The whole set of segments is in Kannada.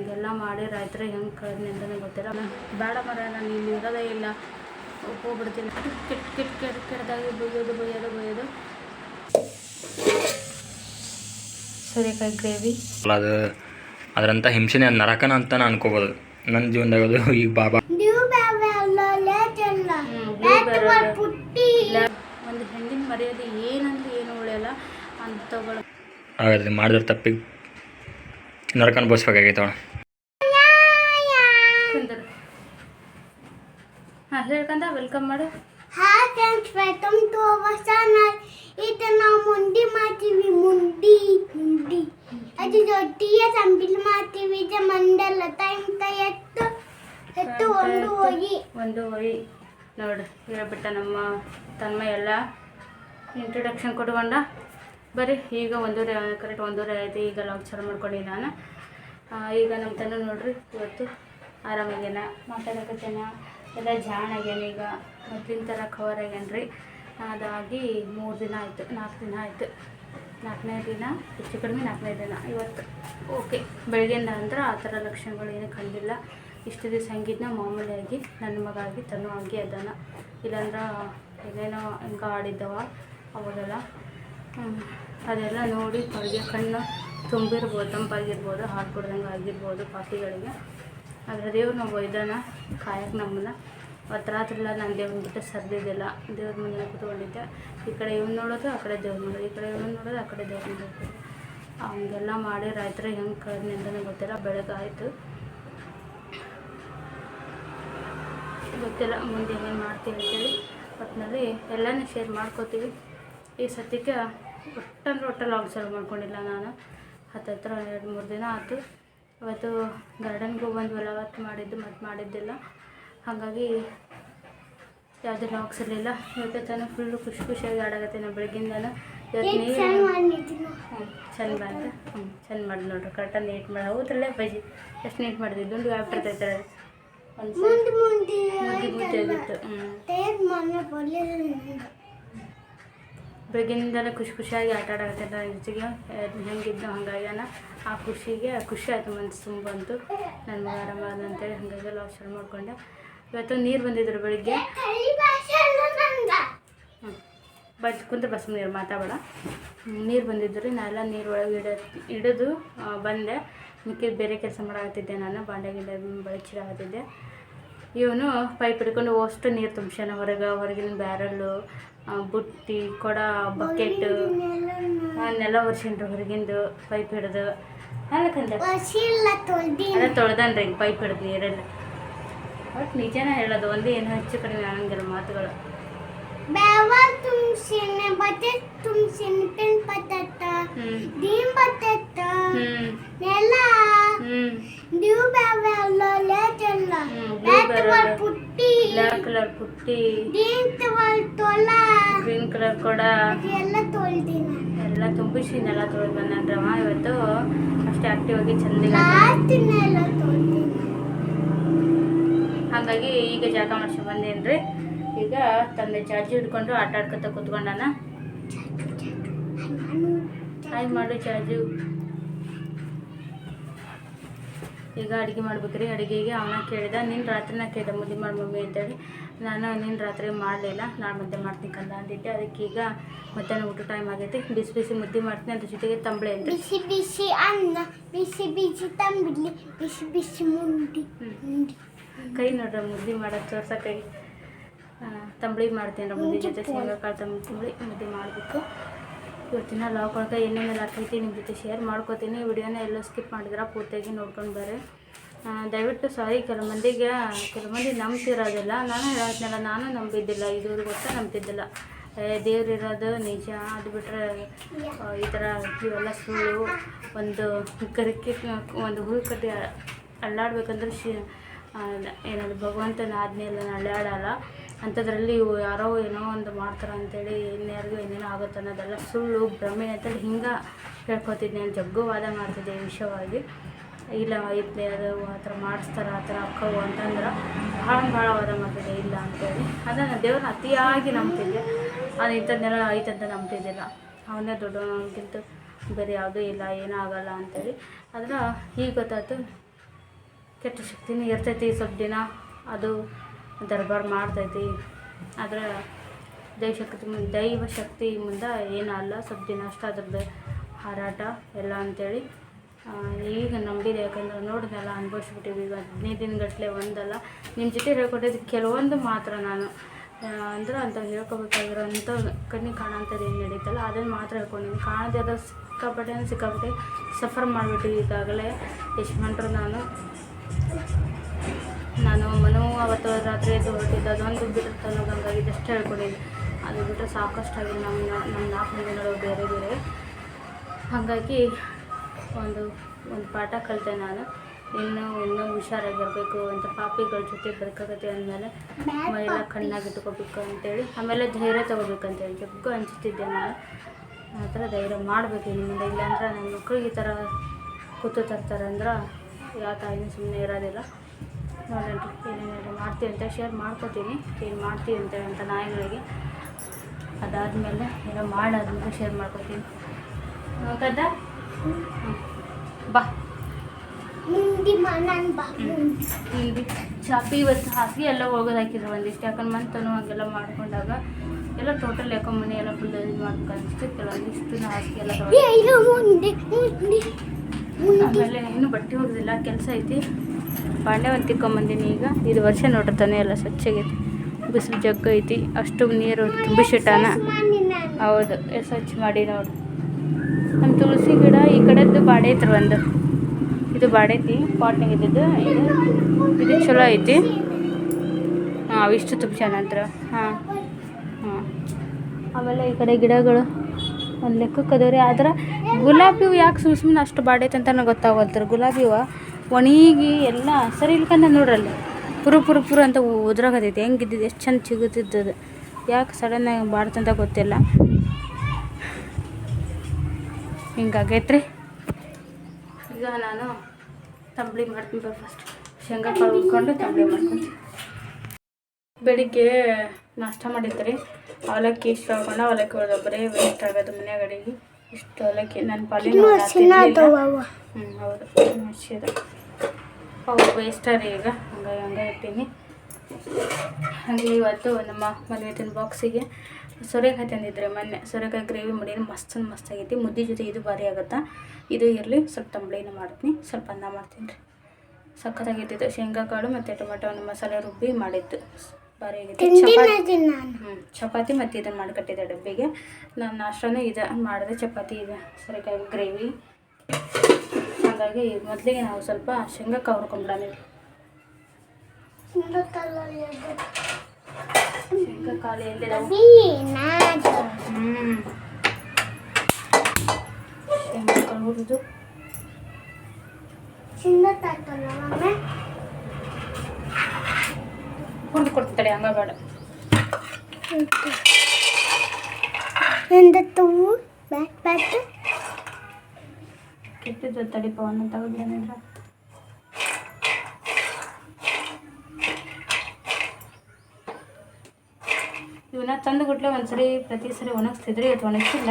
ಹಂಗೆಲ್ಲ ಮಾಡಿ ರೈತರು ಹೆಂಗೆ ಕಳೆದ್ನಿ ಅಂತಲೇ ಗೊತ್ತಿಲ್ಲ. ಬೇಡ ಮರ ನಾನು ಇಲ್ಲಿ ಇರೋದೇ ಇಲ್ಲ. ಹೋಗ್ಬಿಡ್ತೀನಿ. ಕೆಟ್ಟ ಕೆಟ್ಟ ಕೆಟ್ಟ ಕೆಟ್ಟದಾಗಿ ಬೈಯೋದು ಬೈಯೋದು ಬೈಯೋದು ಸೂರ್ಯಕಾಯಿ ಗ್ರೇವಿ. ಅದು ಅದರಂಥ ಹಿಂಸೆನೆ ನರಕನ ಅಂತ ನಾನು ಅನ್ಕೋಬೋದು. ನನ್ನ ಜೀವನದಾಗ ಅದು ಈಗ ಬಾಬಾ. ಒಂದು ಹೆಣ್ಣಿನ ಮರ್ಯಾದೆ ಏನಂದ್ರೆ ಏನು ಉಳಿಯಲ್ಲ ಅಂಥಗಳು ಹಾಗಾದ್ರೆ ಮಾಡಿದ್ರೆ ತಪ್ಪಿಗೆ ನರಕ ಅನುಭವಿಸ್ಬೇಕಾಗೈತೆ ಅವಳು ಕುಂದರು ಹಾಂ ಹೇಳ್ಕಂದ ವೆಲ್ಕಮ್ ಮಾಡು. Hi friends welcome to our channel ಇದು ನಾವು ಮುಂಡಿ ಮಾಡ್ತೀವಿ ಮುಂಡಿ ಮುಂಡಿ. ಅದು ದೊಡ್ಡಿಯ ಸಂಬಿಲ್ ಮಾಡ್ತೀವಿ ಇದು ಮಂಡಲ ಟೈಮ್ ಎತ್ತು ಎತ್ತು ಒಂದು ಹೋಗಿ ಒಂದು ಹೋಗಿ ನೋಡಿ ಹೇಳ್ಬಿಟ್ಟ ನಮ್ಮ ತನ್ಮ ಎಲ್ಲ ಇಂಟ್ರೊಡಕ್ಷನ್ ಕೊಟ್ಕೊಂಡ. ಬರೀ ಈಗ ಒಂದೂರೆ ಕರೆಕ್ಟ್ ಒಂದೂರೆ ಆಯ್ತು ಈಗ ಲಾಗ್ ಚಾಲು ಮಾಡ್ಕೊಂಡಿ ನಾನು. ಈಗ ನಮ್ಮ ತನ್ನ ನೋಡ್ರಿ ಇವತ್ತು ಆರಾಮಾಗ್ಯಾನ? ಮಾತಾಡಕತ್ತೇನ? ಎಲ್ಲ ಜಾಣ ಆಗ್ಯಾನ ಈಗ ಮೊದಲಿನ ಥರ ಕವರ್ ಆಗ್ಯಾನ್ರಿ ಅದಾಗಿ ಮೂರು ದಿನ ಆಯಿತು, ನಾಲ್ಕು ದಿನ ಆಯಿತು. ನಾಲ್ಕನೇ ದಿನ, ಹೆಚ್ಚು ಕಡಿಮೆ ನಾಲ್ಕನೇ ದಿನ. ಇವತ್ತು, ಓಕೆ. ಬೆಳಗ್ಗೆಯಿಂದ ಅಂದ್ರೆ ಆ ಥರ ಲಕ್ಷಣಗಳು ಏನೂ ಕಂಡಿಲ್ಲ. ಇಷ್ಟು ದಿವಸ ಹಂಗಿದ್ನ, ಮಾಮೂಲಿಯಾಗಿ ನನ್ನ ಮಗ ಆಗಿ ತನ್ನ ಆಗಿ ಅದಾನ. ಇಲ್ಲಾಂದ್ರೆ ಏನೇನೋ ಹಿಂಗೆ ಆಡಿದ್ದವ ಅದೆಲ್ಲ ನೋಡಿ ಹೊರಗೆ ಕಣ್ಣು ತುಂಬಿರ್ಬೋದು, ತಂಪಾಗಿರ್ಬೋದು ಹಾಲು ಆಗಿರ್ಬೋದು ಪಾಪಿಗಳಿಗೆ. ಆದರೆ ದೇವ್ರು ನಾವು ಒಯ್ದಾನ ಕಾಯಕ್ಕೆ ನಮ್ಮನ್ನ. ಅವತ್ತು ರಾತ್ರಿಲ್ಲ ನಾನು ದೇವ್ರನ್ನ ಬಿಟ್ಟು ಸರ್ದಿದ್ದಿಲ್ಲ. ದೇವ್ರ ಮುಂದೆ ಕೂತ್ಕೊಂಡಿದ್ದೆ. ಈ ಕಡೆ ಇವ್ನು ನೋಡೋದು, ಆ ಕಡೆ ದೇವ್ರು ನೋಡೋದು. ಈ ಕಡೆ ಇವ್ನು ನೋಡೋದು, ಆ ಕಡೆ ದೇವ್ರ ನೋಡೋದು. ಹಂಗೆಲ್ಲ ಮಾಡಿ ರೈತರು ಹೆಂಗೆ ಅಂತಲೇ ಗೊತ್ತಿಲ್ಲ. ಬೆಳಗ್ಗೆ ಆಯಿತು. ಗೊತ್ತಿಲ್ಲ ಮುಂದೆ ಏನೇನು ಮಾಡ್ತೀವಿ ಅಂತೇಳಿ. ಒಟ್ಟಿನಲ್ಲಿ ಎಲ್ಲನೂ ಶೇರ್ ಮಾಡ್ಕೋತೀವಿ. ಈ ಸತ್ಯಕ್ಕೆ ಒಟ್ಟಂದ್ರೆ ಒಟ್ಟಲ್ಲಿ ಲಾಗ್ ಮಾಡ್ಕೊಂಡಿಲ್ಲ ನಾನು. ಹತ್ತತ್ರ ಎರಡು ಮೂರು ದಿನ ಆಯ್ತು ಇವತ್ತು ಗಾರ್ಡನ್ಗೆ ಬಂದ್ವಲ್ಲ ಅವತ್ತು ಮಾಡಿದ್ದು ಮತ್ತು ಮಾಡಿದ್ದಿಲ್ಲ. ಹಾಗಾಗಿ ಯಾವುದೇ ಲಾಕ್ಸ್ ಇರಲಿಲ್ಲ. ಇವತ್ತು ತಾನು ಫುಲ್ಲು ಖುಷಿ ಖುಷಿಯಾಗಿ ಆಡಾಗತ್ತೆ ನಾನು ಬೆಳಗ್ಗಿಂದನೂ. ಇವತ್ತು ನೀರು ಹ್ಞೂ ಚೆಂದ ಬಂತು ಹ್ಞೂ ಚೆಂದ ಮಾಡಿ ನೋಡ್ರಿ. ಕರೆಕ್ಟಾಗಿ ನೀಟ್ ಮಾಡಿ ಹೌದ್ರಲ್ಲೇ ಬಜ್ಜಿ ಎಷ್ಟು ನೀಟ್ ಮಾಡಿದ್ವಿ ದುಂಡು ಆಗ್ಬಿಡ್ತೈತೆ ಒಂದು ಮುಂದೆ ಮುಂದೆ ಆಗಿತ್ತು ಹ್ಞೂ ಬೆಳಗ್ಗಿನಿಂದಲೇ ಖುಷಿ ಖುಷಿಯಾಗಿ ಆಟ ಆಡಕತ್ತೆ ನನ್ನ ಜೊತೆಗೆ ಹೆಂಗಿದ್ದು ಹಂಗಾಗ್ಯಾನ ಆ ಖುಷಿಗೆ ಖುಷಿ ಆಯಿತು ಮನಸ್ಸು ತುಂಬ ಬಂತು ನನ್ನ ಮಗ ಆರಾಮಾದ ಅಂತೇಳಿ ಹಾಗಾಗಿ ಲಾಕ್ ಶುರು ಮಾಡಿಕೊಂಡೆ. ಇವತ್ತು ನೀರು ಬಂದಿದ್ರು ಬೆಳಿಗ್ಗೆ. ಬಸ್ ಬಟ್ ಕುಂತ ಬಸ್ ನೀರು, ಮಾತಾಡಬೇಡ. ನೀರು ಬಂದಿದ್ದು ರೀ ನಾನೆಲ್ಲ ನೀರು ಒಳಗೆ ಇಡ, ಹಿಡಿದು ಬಂದೆ. ಮಿಕ್ಕಿದ ಬೇರೆ ಕೆಲಸ ಮಾಡಾಕತ್ತಿದ್ದೆ ನಾನು. ಬಾಂಡೆ ಗಿಂಡೆ ಬಳಚಿಡಾಕತ್ತಿದ್ದೆ ಇವನು ಪೈಪ್ ಹಿಡ್ಕೊಂಡು ಅಷ್ಟು ನೀರು ತುಂಬ್ಸ್ಯಾನ ಹೊರಗೆ. ಹೊರಗಿನ ಬ್ಯಾರಲ್ಲು ಬುಟ್ಟಿ, ಕೊಡ, ಬಕೆಟ್ ನೆಲ ಒರ್ಸಿನ್ರಿ ಹೊರಗಿಂದು ಪೈಪ್ ಹಿಡ್ದು. ಅಲ್ಲ ವಶಿಲ್ಲ ತೊಳ್ದಿ ಅದ ತೊಳ್ದನ್ರಿ ಪೈಪ್ ಹಿಡ್ದು ನೀರೆಲ್ಲ ಒಟ್ಟು ನಿಜನ ಹೇಳೋದು, ಒಂದೇ ಏನು ಹೆಚ್ಚು ಕಡಿಮೆ ಆಗಂಗಿಲ್ಲ ಮಾತುಗಳು. ಬಟ್ಟೆ ತುಂಬಿಸಿನ ಪೆನ್ ಪತ್ತತ್ತ ಹ್ಞೂ ದೀನ್ ಪತ್ತತ್ತ ಹ್ಞೂ ನೆಲ ಹ್ಞೂ ನ್ಯೂ ಬೇವ ಅಲ್ಲ ಲೇಟ್ ಅಲ್ಲ ಹ್ಮ್, ಲೇಟ್ blue ವಲ್ barrel. ಪುಟ್ಟಿ. ಬ್ಲ್ಯಾಕ್ ಕಲರ್ ಪುಟ್ಟಿ. ದೀನ್ ತವಲ್ ತೊಲ. ಗ್ರೀನ್ ಕಲರ್ ಕೊಡ. ಎಲ್ಲ ತೊಳ್ದಿನ. ಎಲ್ಲ ತುಂಬಿಸಿನೆಲ್ಲ ತೊಳ್ದು ಬಂದನ್ರವ ಇವತ್ತು. ಅಷ್ಟೇ ಆಕ್ಟಿವ್ ಆಗಿ ತೊಳ್ದಿನ. ಹಾಗಾಗಿ ಈಗ ಜಾಗ ಮಾಡ್ಸಿ ಬಂದೇನ್ರಿ. ಈಗ ತಂದೆ ಚಾರ್ಜಿ ಹಿಡ್ಕೊಂಡು ಆಟ ಆಡ್ಕೊತ ಕೂತ್ಕೊಂಡಾನ? ಹಾಯ್ ಮಾಡು ಚಾರ್ಜು ಈಗ ಅಡುಗೆ ಮಾಡ್ಬೇಕ್ರಿ. ಅಡುಗೆಗೆ ಅವನ ಕೇಳಿದ ನಿನ್ನ ರಾತ್ರಿನ ಕೇಳಿದೆ ಮುದ್ದೆ ಮಾಡಿ ಮಮ್ಮಿ ಅಂತೇಳಿ. ನಾನು ನಿನ್ನ ರಾತ್ರಿ ಮಾಡಲಿಲ್ಲ. ನಾನು ಮುದ್ದೆ ಮಾಡ್ತೀನಿ ಕಂದ ಅಂದಿದ್ದೆ. ಅದಕ್ಕೆ ಈಗ ಮಧ್ಯಾಹ್ನ ಊಟ ಟೈಮ್ ಆಗೈತಿ. ಬಿಸಿ ಬಿಸಿ ಮುದ್ದೆ ಮಾಡ್ತೀನಿ. ಅದ್ರ ಜೊತೆಗೆ ತಂಬಳೆ ಅಂತ. ಬಿಸಿ ಬಿಸಿ ಅನ್ನ ಬಿಸಿ ಬಿಸಿ ತಂಬಿಡ್ಲಿ ಬಿಸಿ ಬಿಸಿ ಮುಂಡಿ ಕೈ ನೋಡ್ರಿ ಮುದ್ದೆ ಮಾಡೋದು ಕೈ ತಂಬಳಿ ಮಾಡ್ತೀನಿ ಮುದ್ದೆ ಜೊತೆ ಶೇಂಗಾಕಾಳು ತಂಬಳಿ ಮುದ್ದೆ ಮಾಡಬೇಕು ಇವತ್ತಿನ ಲಾಗ್ ಒಳಗೆ ಏನೇನೆಲ್ಲ ಹಾಕೈತಿ ನಿಮ್ಮ ಜೊತೆ ಶೇರ್ ಮಾಡ್ಕೋತೀನಿ. ವಿಡಿಯೋನ ಎಲ್ಲೋ ಸ್ಕಿಪ್ ಮಾಡಿದ್ರೆ ಪೂರ್ತಿಯಾಗಿ ನೋಡ್ಕೊಂಡು ಬರ್ರಿ. ದಯವಿಟ್ಟು ಸಾರಿ ಕೆಲವು ಮಂದಿಗೆ ಕೆಲವು ಮಂದಿ ನಂಬ್ತಿರೋದಿಲ್ಲ. ನಾನು ಹೇಳೋದ್ನೆಲ್ಲ ನಾನು ನಂಬಿದ್ದಿಲ್ಲ. ಇದುವರೆಗೂ ಗೊತ್ತಾ ನಂಬ್ತಿದ್ದಿಲ್ಲ. ದೇವ್ರು ಇರೋದು ನಿಜ. ಅದು ಬಿಟ್ಟರೆ ಈ ಥರ ಇವೆಲ್ಲ ಸುಳ್ಳು. ಒಂದು ಕರಿಕೆ ಒಂದು ಹುಳು ಕಟ್ಟಿ ಅಳ್ಳಾಡ್ಬೇಕಂದ್ರೆ ಶಿ ಏನಾದ್ರು ಭಗವಂತನ ಆಜ್ಞೆಯಲ್ಲ ಅಲ್ಲಾಡಲ್ಲ ಅಂಥದ್ರಲ್ಲಿ ಇವು ಯಾರೋ ಏನೋ ಒಂದು ಮಾಡ್ತಾರೆ ಅಂತೇಳಿ ಇನ್ಯಾರಿಗೂ ಏನೇನೋ ಆಗುತ್ತೆ ಅನ್ನೋದೆಲ್ಲ ಸುಳ್ಳು, ಭ್ರಮೆ ಅಂತೇಳಿ ಹಿಂಗೆ ಹೇಳ್ಕೊತಿದ್ದೆ ನಾನು ಜಗ್ಗು ವಾದ ಮಾಡ್ತಿದ್ದೆ ವಿಷಯವಾಗಿ. ಇಲ್ಲ ಐತೆ ಅದು ಆ ಥರ ಮಾಡಿಸ್ತಾರೆ, ಆ ಥರ ಅಕ್ಕವು ಅಂತಂದ್ರೆ ಭಾಳ ಭಾಳ ವಾದ ಮಾಡ್ತಿದ್ದೆ. ಇಲ್ಲ ಅಂತೇಳಿ. ಅದನ್ನು ದೇವ್ರನ್ನ ಅತಿಯಾಗಿ ನಂಬ್ತಿದ್ದೆ. ಅದು ಇಂಥದ್ದೆಲ್ಲ ಐತಂತ ನಂಬ್ತಿದ್ದಿಲ್ಲ. ಅವನೇ ದೊಡ್ಡವನಿಗಿಂತ ಬೇರೆ ಯಾವುದೂ ಇಲ್ಲ, ಏನೂ ಆಗಲ್ಲ ಅಂತೇಳಿ. ಆದ್ರೆ ಈಗ ಗೊತ್ತಾಯ್ತು, ಕೆಟ್ಟ ಶಕ್ತಿನೂ ಇರ್ತೈತಿ ಸ್ವಲ್ಪ ದಿನ. ಅದು ದರ್ಬಾರ್ ಮಾಡ್ತೈತಿ. ಆದ್ರೆ ದೈವ ಶಕ್ತಿ ಮುಂದೆ ದೈವ ಶಕ್ತಿ ಮುಂದೆ ಏನೂ ಅಲ್ಲ ಸ್ವಲ್ಪ ದಿನ ಅಷ್ಟು ಅದ್ರದ್ದು ಹಾರಾಟ ಎಲ್ಲ ಅಂತೇಳಿ ಆ, ಈಗ ನಂಬಿದೆ ಯಾಕಂದ್ರೆ ನೋಡಿದೆಲ್ಲ ಅನುಭವಿಸ್ಬಿಟ್ಟಿವಿ ಈಗ ಹದಿನೈದು ದಿನಗಟ್ಟಲೆ ಒಂದಲ್ಲ. ನಿಮ್ಮ ಜೊತೆ ಹೇಳ್ಕೊಟ್ಟಿದ್ದು ಕೆಲವೊಂದು ಮಾತ್ರ ನಾನು. ಅಂದ್ರೆ ಅಂತ ಹೇಳ್ಕೊಬೇಕಾಗಿರೋಂಥ ಕಣ್ಣಿಗೆ ಕಾಣೋಂಥದ್ದು ಏನು ನಡೀತಲ್ಲ ಅದನ್ನು ಮಾತ್ರ ಹೇಳ್ಕೊಂಡಿದ್ದೀನಿ ಕಾಣದೇ ಅದು ಸಿಕ್ಕಾಪಟ್ಟೆ ಸಿಕ್ಕಾಪಟ್ಟೆ ಸಫರ್ ಮಾಡಿಬಿಟ್ಟು ಈಗಾಗಲೇ. ಯಜಮಾನ್ರು ನಾನು. ನಾನು ಮನೋ ಅವತ್ತು ರಾತ್ರಿ ಎದ್ದು ಹೊರಟಿದ್ದು ಅದೊಂದು ಅನ್ನೋದು ಹಂಗಾಗಿ ಇದಷ್ಟು ಹೇಳ್ಕೊಂಡಿದ್ದೆ ಅದು ಬಿಟ್ಟರೆ ಸಾಕಷ್ಟಾಗಿ ನಮ್ಮ ನಮ್ಮ ನಾಲ್ಕು ಮಂದಿಗಳು ಬೇರೆ ಬೇರೆ. ಹಾಗಾಗಿ ಒಂದು ಒಂದು ಪಾಠ ಕಲಿತೆ ನಾನು. ಇನ್ನೂ ಇನ್ನೂ ಹುಷಾರಾಗಿರಬೇಕು ಅಂತ ಪಾಪಿಗಳ ಜೊತೆ ಬದುಕಾಗತ್ತೆ ಅಂದಮೇಲೆ ಮೈಲ ಕಣ್ಣಾಗಿ ಇಟ್ಕೋಬೇಕು ಅಂತೇಳಿ, ಆಮೇಲೆ ಧೈರ್ಯ ತೊಗೋಬೇಕಂತೇಳಿ ಜಗ್ಗು ಹಂಚುತ್ತಿದ್ದೆ ನಾನು. ಆ ಥರ ಧೈರ್ಯ ಮಾಡಬೇಕು ಇನ್ಮೇಲೆ, ಇಲ್ಲಾಂದ್ರೆ ನನ್ನ ಮಕ್ಳಿಗೆ ಈ ಥರ ಕೂತು ತರ್ತಾರೆ ಅಂದ್ರೆ ಯಾವ ತಾಯಿನೂ ಸುಮ್ಮನೆ ಇರೋದಿಲ್ಲ. ನೋಡೋಣ ಏನೇನು ಮಾಡ್ತೀವಿ ಅಂತ ಶೇರ್ ಮಾಡ್ಕೋತೀನಿ. ಏನು ಮಾಡ್ತೀವಿ ಅಂತ ಅಂತ ನಾಯಿಗಳಿಗೆ. ಅದಾದಮೇಲೆ ಎಲ್ಲ ಮಾಡಾದ್ಮೇಲೆ ಶೇರ್ ಮಾಡ್ಕೋತೀನಿ. ಗದ್ದ ಬಾ. ಇಲ್ಲಿ ಚಾಪಿ ಇವತ್ತು ಹಾಕಿ ಎಲ್ಲ ಹೋಗೋದು ಹಾಕಿದ್ರು ಒಂದಿಷ್ಟು. ಯಾಕಂದ್ರೆ ಮಂತನು ಹಾಗೆಲ್ಲ ಮಾಡ್ಕೊಂಡಾಗ ಎಲ್ಲ ಟೋಟಲ್ ಯಾಕೋ ಮನೆ ಎಲ್ಲ ಫುಲ್ ಇದು ಮಾಡ್ಬೇಕು ಅನಿಸ್ತು. ಕೆಲವೊಂದಿಷ್ಟು ಹಾಕಿ ಎಲ್ಲ ಆಮೇಲೆ ಇನ್ನೂ ಬಟ್ಟೆ ಹೋಗೋದಿಲ್ಲ ಕೆಲಸ ಐತಿ. ಬಾಂಡೆ ಒಂದು ತಿಕ್ಕೊಂಬಂದೀನಿ ಈಗ. ಇದು ವರ್ಷ ನೋಡಿರ್ತಾನೆ ಎಲ್ಲ ಸ್ವಚ್ಛಾಗೈತಿ. ಬಿಸಿಲು ಜಗ್ಗ ಐತಿ. ಅಷ್ಟು ನೀರು ತುಂಬಿಸಿಟ್ಟಾನ. ಹೌದು, ಸ್ವಚ್ಛ ಮಾಡಿ ನೋಡು. ನಮ್ಮ ತುಳಸಿ ಗಿಡ ಈ ಕಡೆದು ಬಾಡೆ ಐತ್ರಿ ಒಂದು. ಇದು ಬಾಡೈತಿ ಪಾಟ್ನಾಗ ಇದ್ದಿದ್ದು. ಇದು ಇದು ಚಲೋ ಐತಿ. ಹಾಂ ಇಷ್ಟು ತುಂಬ ನಂತರ ಹಾಂ ಹಾಂ. ಆಮೇಲೆ ಈ ಕಡೆ ಗಿಡಗಳು ಒಂದು ಲೆಕ್ಕಕ್ಕೆ ಅದಾವ್ರಿ. ಆದ್ರೆ ಗುಲಾಬಿ ಹೂವು ಯಾಕೆ ಸುಮ್ಮ ಸುಮ್ಮನೆ ಅಷ್ಟು ಬಾಡೈತೆ ಅಂತ ನನಗೆ ಗೊತ್ತಾಗಲ್ತಾರೆ ಗುಲಾಬಿ ಹೂವು? ಒಣಗಿ ಎಲ್ಲ ಸರಿ ಇಲ್ಕಂದ ನೋಡ್ರಲ್ಲಿ. ಪುರು ಪುರು ಪುರು ಅಂತ ಉದ್ರಾಗತೈತಿ ಹೆಂಗಿದ್ದಿದ್ದು ಎಷ್ಟು ಚಂದ ಸಿಗುತ್ತಿದ್ದದು ಯಾಕೆ ಸಡನ್ನಾಗಿ ಬಾಡ್ತಂತ ಗೊತ್ತಿಲ್ಲ. ಹಿಂಗಾಗೈತ್ರಿ. ಈಗ ನಾನು ತಂಬಳಿ ಮಾಡ್ತೀನಿ ಫಸ್ಟ್ ಶೇಂಗಾ ಕಾಳು ಹುರ್ಕೊಂಡು ತಂಬಳಿ ಮಾಡ್ಕೊಂತೀನಿ. ಬೆಳಿಗ್ಗೆ ನಾಷ್ಟ ಮಾಡಿದ್ರಿ. ಅವಲಕ್ಕಿ ಇಷ್ಟು ಹಾಕೊಂಡು ಅವಲಕ್ಕಿ ಒಬ್ಬರೇ ವೇಸ್ಟ್ ಆಗೋದು ಮನೆಯಾಗ ಅಡಿಗೆ. ಇಷ್ಟು ಅವಲಕ್ಕಿ. ನನ್ನ ಪಾಲಿನ ಹ್ಞೂ ಹೌದು. ಹಸಿದ ಅವು ವೇಸ್ಟ್ ರೀ ಈಗ. ಹಂಗಾಗಿ ಹಂಗೆ ಇಟ್ಟೀನಿ ಹಾಗೆ ಇವತ್ತು ನಮ್ಮ ಮದುವೆ ಬಾಕ್ಸಿಗೆ ಸೋರೆಕಾಯಿ ತಂದಿದ್ರೆ ಮೊನ್ನೆ. ಸೋರೆಕಾಯಿ ಗ್ರೇವಿ ಮಾಡಿದ್ರೆ ಮಸ್ತ್ ಮಸ್ತ್ ಆಗೈತಿ. ಮುದ್ದೆ ಜೊತೆ ಇದು ಭಾರಿ ಆಗುತ್ತಾ? ಇದು ಇರಲಿ ಸ್ವಲ್ಪ ತಂಬಳಿನ ಮಾಡ್ತೀನಿ. ಸ್ವಲ್ಪ ಅನ್ನ ಮಾಡ್ತೀನಿ ರೀ. ಸಖತ್ತಾಗಿತ್ತು ಶೇಂಗಾ ಕಾಳು ಮತ್ತು ಟೊಮೆಟೊ ಮಸಾಲೆ ರುಬ್ಬಿ ಮಾಡಿದ್ದು. ಭಾರಿ ಆಗೈತಿ. ಚಪಾತಿ ಹ್ಞೂ ಚಪಾತಿ ಮತ್ತು ಇದನ್ನು ಮಾಡಿಕಟ್ಟಿದ್ದೆ ಡಬ್ಬಿಗೆ. ನಾನು ನಾಷ್ಟನೂ ಇದೆ ಮಾಡಿದೆ. ಚಪಾತಿ ಇದೆ. ಸೋರೆಕಾಯಿ ಗ್ರೇವಿ ಹಾಗಾಗಿ ಮೊದಲಿಗೆ ನಾವು ಸ್ವಲ್ಪ ಶೇಂಗಾ ಕಾಳು ಹುರ್ಕೊಂಬಿಡೋಣ ಶೇಂಗಾ ಹ್ಞೂ ಶೇಂಗಾ ಕಾಳು ಹುರಿದು. ಹುರಿದು ಕೊಡ್ತಾಳೆ ಹಂಗ ಬೇಡ ಎಂದತ್ತು ಬ್ಯಾಟ್ ಬ್ಯಾಟ್ ಕೆಟ್ಟಿದ್ದು ತಡಿಪ ಒಂದು ತಗೊಂಡೇನಿಲ್ಲ ಇವನ್ನ ತಂದು ಗುಟ್ಲೆ ಒಂದ್ಸರಿ ಪ್ರತಿ ಸರಿ ಒಣಗಿಸ್ತಿದ್ರಿ ಅದು ಒಣಗಿಸಿಲ್ಲ.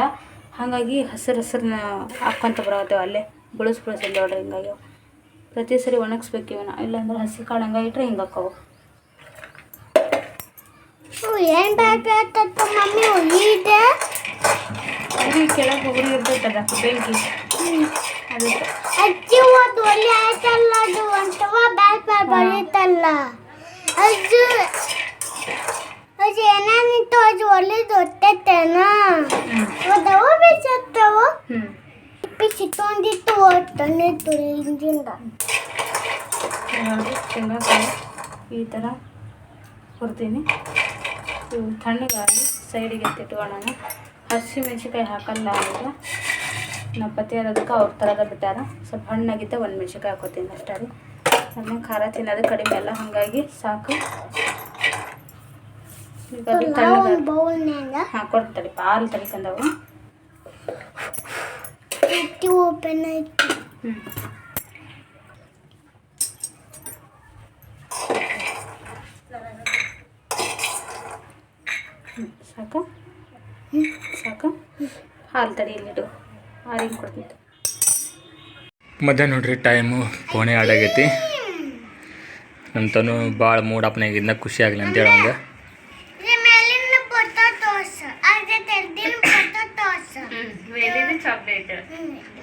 ಹಾಗಾಗಿ ಹಸಿರು ಹಸಿರನ್ನ ಹಾಕ್ಕೊಂತ ಬರೋದೇವ ಅಲ್ಲೇ. ಬಳಸ್ ಬಳಸಿಲ್ಲ ನೋಡ್ರಿ ಹಿಂಗಾಗಿ. ಪ್ರತಿ ಸರಿ ಒಣಗಿಸ್ಬೇಕು ಇವನ್ನ. ಇಲ್ಲಾಂದ್ರೆ ಹಸಿ ಕಾಳು ಹಂಗ ಇಟ್ಟರೆ ಹಿಂಗೆ ಹಾಕವು. ಏನು ಮಮ್ಮಿ ಇದು. ಕೆಳಗೆ ಹೋಗಿ ಇರ್ತೈತಲ್ಲ ಬೆಂಕಿ. ಅಜ್ಜಿ ಒಂದು ಒಳ್ಳೆ ಆಯ್ತಲ್ಲ ಅದು ಒಂಥವ ಬ್ಯಾಟ್ ಬ್ಯಾಟ್ ಬರೀತಲ್ಲ ಅದು ಅದು ಏನಾನಿತ್ತು ಅದು ಒಳ್ಳೇದು ಹೊಟ್ಟೆತ್ತೇನ ಹ್ಞೂ ಅದವ ಬಿಸತ್ತವ ಹ್ಞೂ ಬಿಸಿಟ್ಟೊಂದಿತ್ತು ಹೊಟ್ಟನೆ ತುಳಿದಿಂದ ನೋಡಿ ಶೇಂಗಾಕಾಯಿ ಈ ಥರ ಹುರ್ತೀನಿ ಇವು ತಣ್ಣಗಾಗಿ ಸೈಡಿಗೆ ಎತ್ತಿಟ್ಕೊಳ್ಳೋಣ ಹಸಿ ಮೆಣಸಿನ್ಕಾಯಿ ಹಾಕಲ್ಲ ಈಗ ನಮ್ಮ ಪತಿ ಅದಕ್ಕೆ ಅವ್ರ ಥರದ ಬಿಟ್ಟಾರ. ಸ್ವಲ್ಪ ಹಣ್ಣಾಗಿದ್ದೆ ಒಂದು ಮೆಣಸಿನ್ಕಾಯಿ ಹಾಕೋತೀನಿ ಅಷ್ಟೇ ರೀ. ಖಾರ ತಿನ್ನೋದು ಕಡಿಮೆ ಅಲ್ಲ ಹಾಗಾಗಿ ಸಾಕು. ಹಾಕೊಡ್ತಾರೆ ಪಾಲು ಓಪನ್ ಆಯ್ತು. ಹ್ಞೂ ಸಾಕು. ಸಾಕು. ಹಾಲು ತಡಿ ಇಲ್ಲಿಡು ಹಾಲಿಗೆ ಕೊಡ್ತಿತ್ತು ಮಧ್ಯಾಹ್ನ ನೋಡ್ರಿ ಟೈಮು ಕೋಣೆ ಆಡಾಗೈತಿ. ನಮ್ಮ ತನು ಭಾಳ ಮೂಡ್ ಅಪ್ನಾಗಿದ್ನ ಖುಷಿ ಆಗಲಿ ಅಂತೇಳಿ ಹಂಗೆ ಇದು ಮೇಲಿನ ಪೊಟಾಟೋಸ್ ಅದೇ ತೆರೆದಿನ ಪೊಟಾಟೋಸ್ ಮೇಲಿನ ಚಾಕ್ಲೇಟ್